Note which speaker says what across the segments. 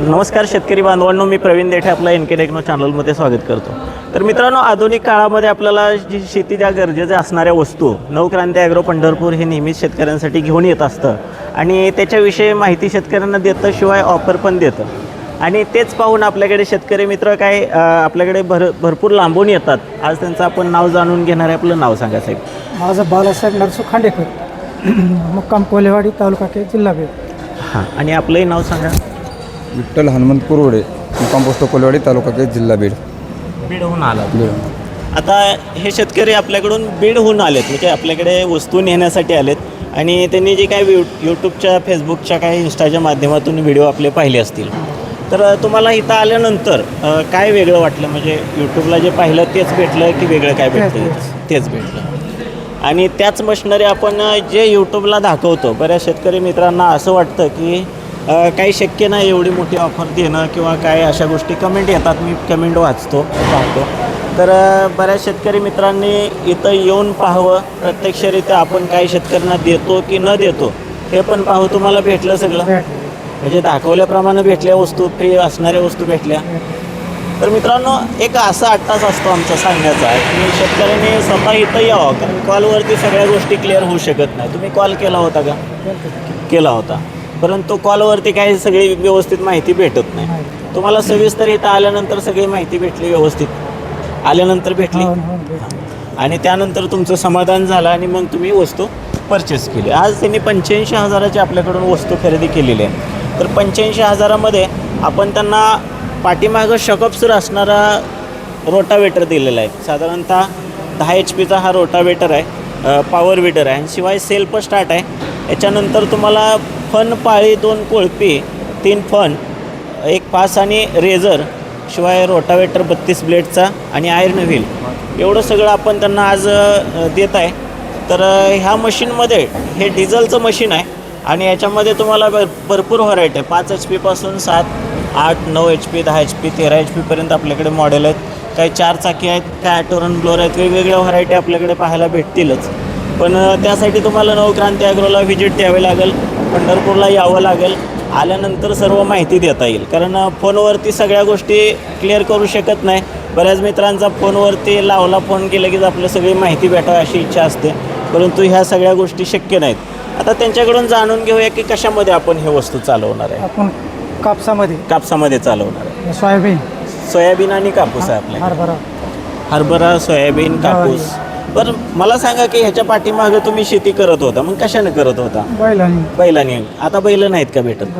Speaker 1: नमस्कार शेतकरी बांधवांनो मी प्रवीण देठे आपल्या एन के टेक्नो चॅनलमध्ये स्वागत करतो. तर मित्रांनो आधुनिक काळामध्ये आपल्याला जी शेतीच्या गरजेच्या असणाऱ्या वस्तू नवक्रांती ॲग्रो पंढरपूर हे नेहमीच शेतकऱ्यांसाठी घेऊन येत असतं. आणि त्याच्याविषयी माहिती शेतकऱ्यांना देतं शिवाय ऑफर पण देतं. आणि तेच पाहून आपल्याकडे शेतकरी मित्र काय आपल्याकडे भर भरपूर लांबून येतात. आज त्यांचं आपण नाव जाणून घेणार आहे. आपलं नाव सांगा साहेब.
Speaker 2: माझं बालासाहेब नरसू खांडेकर. मुक्काम कोलेवाडी तालुका के जिल्हा
Speaker 1: हां आणि आपलंही नाव सांगा.
Speaker 3: विठ्ठल हनुमंत कुरवडे मुक्काम पोस्ट कोलवाडी तालुका के जिल्हा बीड.
Speaker 1: बीडहून आला.
Speaker 3: बीड.
Speaker 1: आता हे शेतकरी आपल्याकडून बीडहून आलेत म्हणजे आपल्याकडे वस्तू नेण्यासाठी आलेत आणि त्यांनी जे काय यू यूट्यूबच्या फेसबुकच्या काही इंस्टाच्या माध्यमातून व्हिडिओ आपले पाहिले असतील. तर तुम्हाला इथं आल्यानंतर अ, काय वेगळं वाटलं? म्हणजे यूट्यूबला जे पाहिलं तेच भेटलं की वेगळं काय भेटलं?
Speaker 2: तेच,
Speaker 1: तेच भेटलं. आणि त्याच मशिनरी आपण जे यूट्यूबला दाखवतो बऱ्याच शेतकरी मित्रांना असं वाटतं की काही शक्य नाही एवढी मोठी ऑफर देणं किंवा काय अशा गोष्टी. कमेंट येतात मी कमेंट वाचतो पाहतो. तर बऱ्याच शेतकरी मित्रांनी इथं येऊन पाहावं. प्रत्यक्षरित्या आपण काही शेतकऱ्यांना देतो की न देतो हे पण पाहू तुम्हाला भेटलं सगळं. म्हणजे दाखवल्याप्रमाणे भेटल्या वस्तू फ्री असणाऱ्या वस्तू भेटल्या. तर मित्रांनो एक असा अट्टाच असतो आमचा सांगण्याचा. की शेतकऱ्यांनी स्वतः इथं यावं कारण कॉलवरती सगळ्या गोष्टी क्लिअर होऊ शकत नाही. तुम्ही कॉल केला होता का? केला होता. परंतु कॉलवरती काही सगळी व्यवस्थित माहिती भेटत नाही. तुम्हाला सविस्तर इथं आल्यानंतर सगळी माहिती भेटली व्यवस्थित. आल्यानंतर भेटली.
Speaker 2: हो, हो.
Speaker 1: आणि त्यानंतर तुमचं समाधान झालं आणि मग तुम्ही वस्तू परचेस केली. आज त्यांनी पंच्याऐंशी हजाराची आपल्याकडून वस्तू खरेदी केलेली आहे. तर पंच्याऐंशी हजारामध्ये आपण त्यांना पाठीमागं शकपसूर असणारा रोटावेटर दिलेला आहे. साधारणतः दहा एच पीचा हा रोटावेटर आहे. पॉवर विडर आहे. आणि शिवाय सेल्फ स्टार्ट आहे. याच्यानंतर तुम्हाला फन पाळी दोन कोळपी तीन फन एक पास आणि रेझर शिवाय रोटावेटर बत्तीस ब्लेडचा आणि आयर्न व्हील एवढं सगळं आपण त्यांना आज देत आहे. तर ह्या मशीनमध्ये हे डिझेलचं मशीन आहे. आणि याच्यामध्ये तुम्हाला भर भरपूर व्हरायटी आहे. पाच एच पीपासून सात आठ नऊ एच पी दहा एच पी तेरा एच पीपर्यंत आपल्याकडे मॉडेल आहेत. काही चार चाकी आहेत काय ॲटोरन ब्लोअर आहेत वेगवेगळ्या व्हरायटी आपल्याकडे पाहायला भेटतीलच. पण त्यासाठी तुम्हाला नवक्रांती ॲग्रोला व्हिजिट द्यावे लागेल पंढरपूरला यावं लागेल आल्यानंतर सर्व माहिती देता येईल. कारण फोनवरती सगळ्या गोष्टी क्लिअर करू शकत नाही. बऱ्याच मित्रांचा फोनवरती लावला फोन केलं की आपलं सगळी माहिती भेटावी अशी इच्छा असते. परंतु ह्या सगळ्या गोष्टी शक्य नाहीत. आता त्यांच्याकडून जाणून घेऊया की कशामध्ये आपण हे वस्तू चालवणार आहे.
Speaker 2: आपण कापसामध्ये.
Speaker 1: कापसामध्ये चालवणार आहे.
Speaker 2: सोयाबीन.
Speaker 1: सोयाबीन आणि कापूस आहे आपल्या
Speaker 2: हरभरा.
Speaker 1: हरभरा सोयाबीन कापूस. बरं मला सांगा की ह्याच्या पाठीमागं तुम्ही शेती करत होता. मग कशाने करत होता?
Speaker 2: बैलांनी.
Speaker 1: बैलाने. आता बैल नाहीत का भेटत?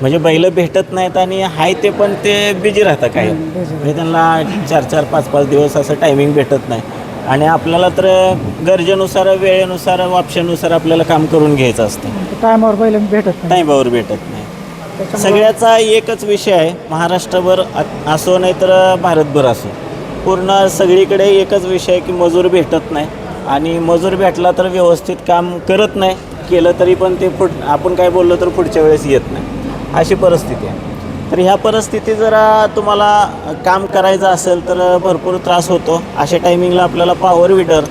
Speaker 1: म्हणजे बैल भेटत नाहीत आणि हाय ते पण ते बिजी राहतं काय. म्हणजे त्यांना चार चार पाच पाच दिवस असं टायमिंग भेटत नाही. आणि आपल्याला तर गरजेनुसार वेळेनुसार वापशेनुसार आपल्याला काम करून घ्यायचं असतं.
Speaker 2: टायमावर बैल भेटत नाही.
Speaker 1: टाईमावर भेटत नाही. सगळ्याचा एकच विषय आहे महाराष्ट्रभर असो नाही तर भारतभर असो. पूर्ण सगळीकडे एकच विषय आहे की मजूर भेटत नाही. आणि मजूर भेटला तर व्यवस्थित काम करत नाही. केलं तरी पण ते पुढ आपण काय बोललो तर पुढच्या वेळेस येत नाही. अशी परिस्थिती आहे. तर ह्या परिस्थिती जरा तुम्हाला काम करायचं असेल तर भरपूर त्रास होतो. अशा टायमिंगला आपल्याला पॉवर विडर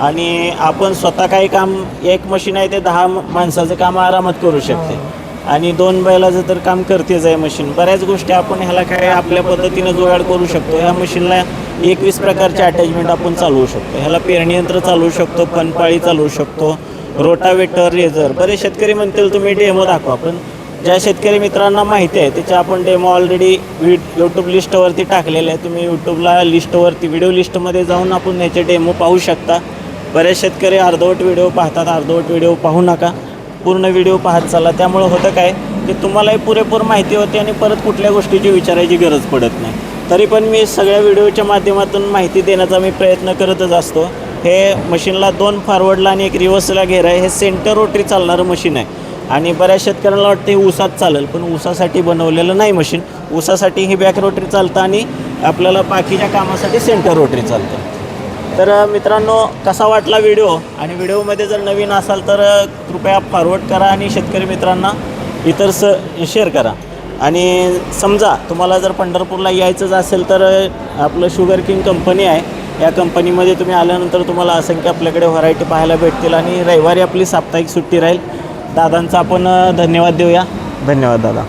Speaker 1: आणि आपण स्वतः काही काम एक मशीन आहे ते दहा माणसाचं काम आरामात करू शकते. आणि दोन बैलाचं तर काम करतेच आहे मशीन बऱ्याच गोष्टी आपण ह्याला काय आपल्या पद्धतीनं जुगाड करू शकतो. ह्या मशीनला एकवीस प्रकारचे अटॅचमेंट आपण चालवू शकतो. ह्याला पेरणी यंत्र चालवू शकतो पनपाळी चालवू शकतो रोटावेटर रेझर. बरेच शेतकरी म्हणतील तुम्ही डेमो दाखवा पण ज्या शेतकरी मित्रांना माहिती आहे त्याच्या आपण डेमो ऑलरेडी वि यूट्यूब लिस्टवरती टाकलेले आहे. तुम्ही यूट्यूबला लिस्टवरती व्हिडिओ लिस्टमध्ये जाऊन आपण ह्याचे डेमो पाहू शकता. बरेच शेतकरी अर्धवट व्हिडिओ पाहतात. अर्धवट व्हिडिओ पाहू नका. पूर्ण व्हिडिओ पाहत चाला त्यामुळं होतं काय की तुम्हालाही पुरेपूर माहिती होते आणि परत कुठल्या गोष्टीची विचारायची गरज पडत नाही. तरी पण मी सगळ्या व्हिडिओच्या माध्यमातून माहिती देण्याचा मी प्रयत्न करतच असतो. हे मशीनला दोन फॉरवर्डला आणि एक रिव्हर्सला घेर आहे हे सेंटर रोटरी चालणारं मशीन आहे. आणि बऱ्याच शेतकऱ्यांना वाटतं हे ऊसात चालेल पण ऊसासाठी बनवलेलं नाही मशीन. ऊसासाठी ही बॅक रोटरी चालतं आणि आपल्याला बाकीच्या कामासाठी सेंटर रोटरी चालतं. तर मित्रांनो कसा वाटला व्हिडिओ? आणि व्हिडिओमध्ये जर नवीन असाल तर कृपया फॉरवर्ड करा आणि शेतकरी मित्रांना इतर स शेअर करा. आणि समजा तुम्हाला जर पंढरपूरला यायचंच असेल तर आपलं शुगर किंग कंपनी आहे. या कंपनीमध्ये तुम्ही आल्यानंतर तुम्हाला असंख्य आपल्याकडे व्हरायटी पाहायला भेटतील आणि रविवारी आपली साप्ताहिक सुट्टी राहील. दादांचा आपण धन्यवाद देऊया. धन्यवाद दादा.